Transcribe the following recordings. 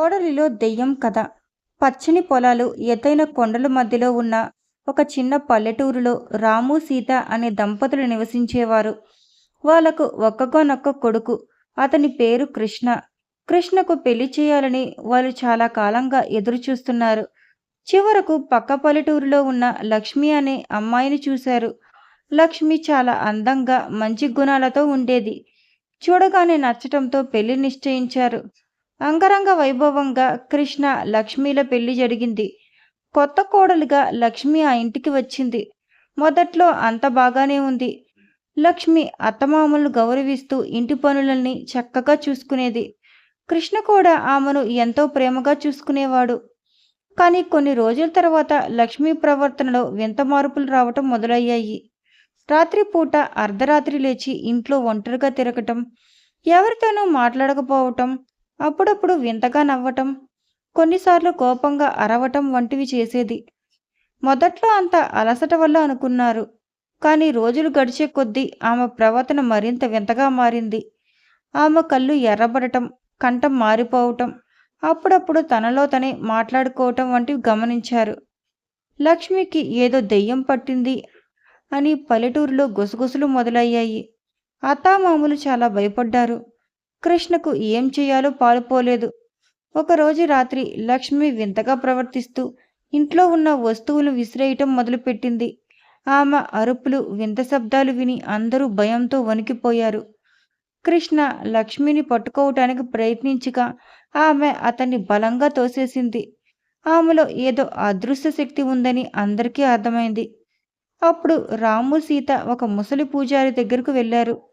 కోడలిలో దెయ్యం కథ. పచ్చని పొలాలు ఎత్తైన కొండల మధ్యలో ఉన్న ఒక చిన్న పల్లెటూరులో రాము సీత అనే దంపతులు నివసించేవారు. వాళ్ళకు ఒక్కగానొక్క కొడుకు అతని పేరు కృష్ణ. కృష్ణకు పెళ్ళి చేయాలని వాళ్ళు చాలా కాలంగా ఎదురుచూస్తున్నారు. చివరకు పక్క పల్లెటూరులో ఉన్న లక్ష్మి అనే అమ్మాయిని చూశారు. లక్ష్మి చాలా అందంగా మంచి గుణాలతో ఉండేది. చూడగానే నచ్చటంతో పెళ్ళి నిశ్చయించారు. అంగరంగ వైభవంగా కృష్ణ లక్ష్మిల పెళ్ళి జరిగింది. కొత్త కోడలుగా లక్ష్మి ఆ ఇంటికి వచ్చింది. మొదట్లో అంత బాగానే ఉంది. లక్ష్మి అత్తమామలను గౌరవిస్తూ ఇంటి పనులన్నీ చక్కగా చూసుకునేది. కృష్ణ కూడా ఆమెను ఎంతో ప్రేమగా చూసుకునేవాడు. కానీ కొన్ని రోజుల తర్వాత లక్ష్మి ప్రవర్తనలో వింత మార్పులు రావటం మొదలయ్యాయి. రాత్రిపూట అర్ధరాత్రి లేచి ఇంట్లో ఒంటరిగా తిరగటం ఎవరితోనూ మాట్లాడకపోవటం అప్పుడప్పుడు వింతగా నవ్వటం కొన్నిసార్లు కోపంగా అరవటం వంటివి చేసేది. మొదట్లో అంత అలసట వల్ల అనుకున్నారు. కానీ రోజులు గడిచే కొద్దీ ఆమె ప్రవర్తన మరింత వింతగా మారింది. ఆమె కళ్ళు ఎర్రబడటం కంఠం మారిపోవటం అప్పుడప్పుడు తనలో తనే మాట్లాడుకోవటం వంటివి గమనించారు. లక్ష్మికి ఏదో దెయ్యం పట్టింది అని పల్లెటూరులో గుసగుసలు మొదలయ్యాయి. అత్తామామలు చాలా భయపడ్డారు. కృష్ణకు ఏం చేయాలో పాలుపోలేదు. ఒకరోజు రాత్రి లక్ష్మి వింతగా ప్రవర్తిస్తూ ఇంట్లో ఉన్న వస్తువులు విసిరేయటం మొదలుపెట్టింది. ఆమె అరుపులు వింత శబ్దాలు విని అందరూ భయంతో వణికిపోయారు. కృష్ణ లక్ష్మిని పట్టుకోవటానికి ప్రయత్నించగా ఆమె అతన్ని బలంగా తోసేసింది. ఆమెలో ఏదో అదృశ్య శక్తి ఉందని అందరికీ అర్థమైంది. అప్పుడు రాము సీత ఒక ముసలి పూజారి దగ్గరకు వెళ్ళారు.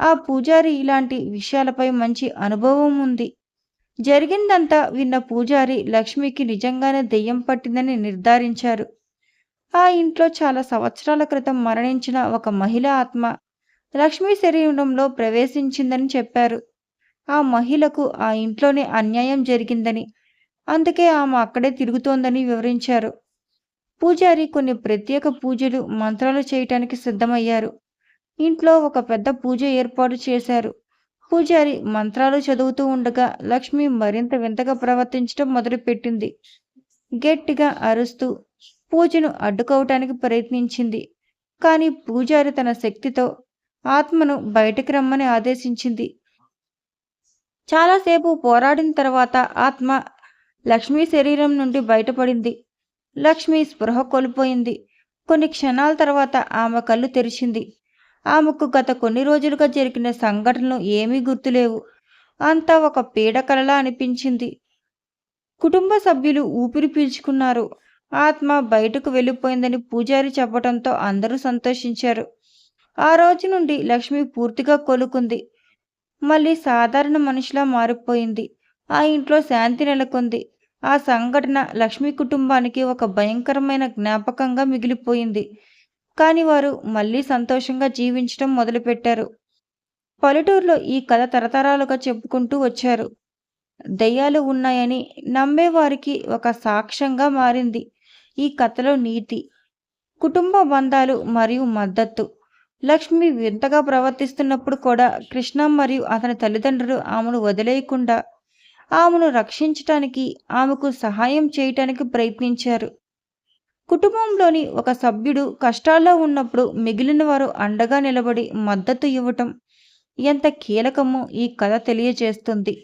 ఆ పూజారి ఇలాంటి విషయాలపై మంచి అనుభవం ఉంది. జరిగిందంతా విన్న పూజారి లక్ష్మికి నిజంగానే దెయ్యం పట్టిందని నిర్ధారించారు. ఆ ఇంట్లో చాలా సంవత్సరాల క్రితం మరణించిన ఒక మహిళ ఆత్మ లక్ష్మి శరీరంలో ప్రవేశించిందని చెప్పారు. ఆ మహిళకు ఆ ఇంట్లోనే అన్యాయం జరిగిందని అందుకే ఆమె అక్కడే తిరుగుతోందని వివరించారు. పూజారి కొన్ని ప్రత్యేక పూజలు మంత్రాలు చేయటానికి సిద్ధమయ్యారు. ఇంట్లో ఒక పెద్ద పూజ ఏర్పాటు చేశారు. పూజారి మంత్రాలు చదువుతూ ఉండగా లక్ష్మి మరింత వింతగా ప్రవర్తించడం మొదలుపెట్టింది. గట్టిగా అరుస్తూ పూజను అడ్డుకోవటానికి ప్రయత్నించింది. కానీ పూజారి తన శక్తితో ఆత్మను బయటకు రమ్మని ఆదేశించింది. చాలాసేపు పోరాడిన తర్వాత ఆత్మ లక్ష్మి శరీరం నుండి బయటపడింది. లక్ష్మి స్పృహ కోల్పోయింది. కొన్ని క్షణాల తర్వాత ఆమె కళ్ళు తెరిచింది. ఆమెకు గత కొన్ని రోజులుగా జరిగిన సంఘటనలు ఏమీ గుర్తులేవు. అంతా ఒక పీడకలలా అనిపించింది. కుటుంబ సభ్యులు ఊపిరి పీల్చుకున్నారు. ఆత్మ బయటకు వెళ్ళిపోయిందని పూజారి చెప్పడంతో అందరూ సంతోషించారు. ఆ రోజు నుండి లక్ష్మి పూర్తిగా కోలుకుంది. మళ్ళీ సాధారణ మనిషిలా మారిపోయింది. ఆ ఇంట్లో శాంతి నెలకొంది. ఆ సంఘటన లక్ష్మి కుటుంబానికి ఒక భయంకరమైన జ్ఞాపకంగా మిగిలిపోయింది. కానీ వారు మళ్ళీ సంతోషంగా జీవించడం మొదలుపెట్టారు. పల్లెటూరులో ఈ కథ తరతరాలుగా చెప్పుకుంటూ వచ్చారు. దయ్యాలు ఉన్నాయని నమ్మేవారికి ఒక సాక్ష్యంగా మారింది ఈ కథలో నీతి. కుటుంబ బంధాలు మరియు మద్దతు. లక్ష్మి వింతగా ప్రవర్తిస్తున్నప్పుడు కూడా కృష్ణ మరియు అతని తల్లిదండ్రులు ఆమెను వదిలేయకుండా ఆమెను రక్షించటానికి ఆమెకు సహాయం చేయటానికి ప్రయత్నించారు. కుటుంబంలోని ఒక సభ్యుడు కష్టాల్లో ఉన్నప్పుడు మిగిలిన వారు అండగా నిలబడి మద్దతు ఇవ్వటం ఎంత కీలకమో ఈ కథ తెలియజేస్తుంది.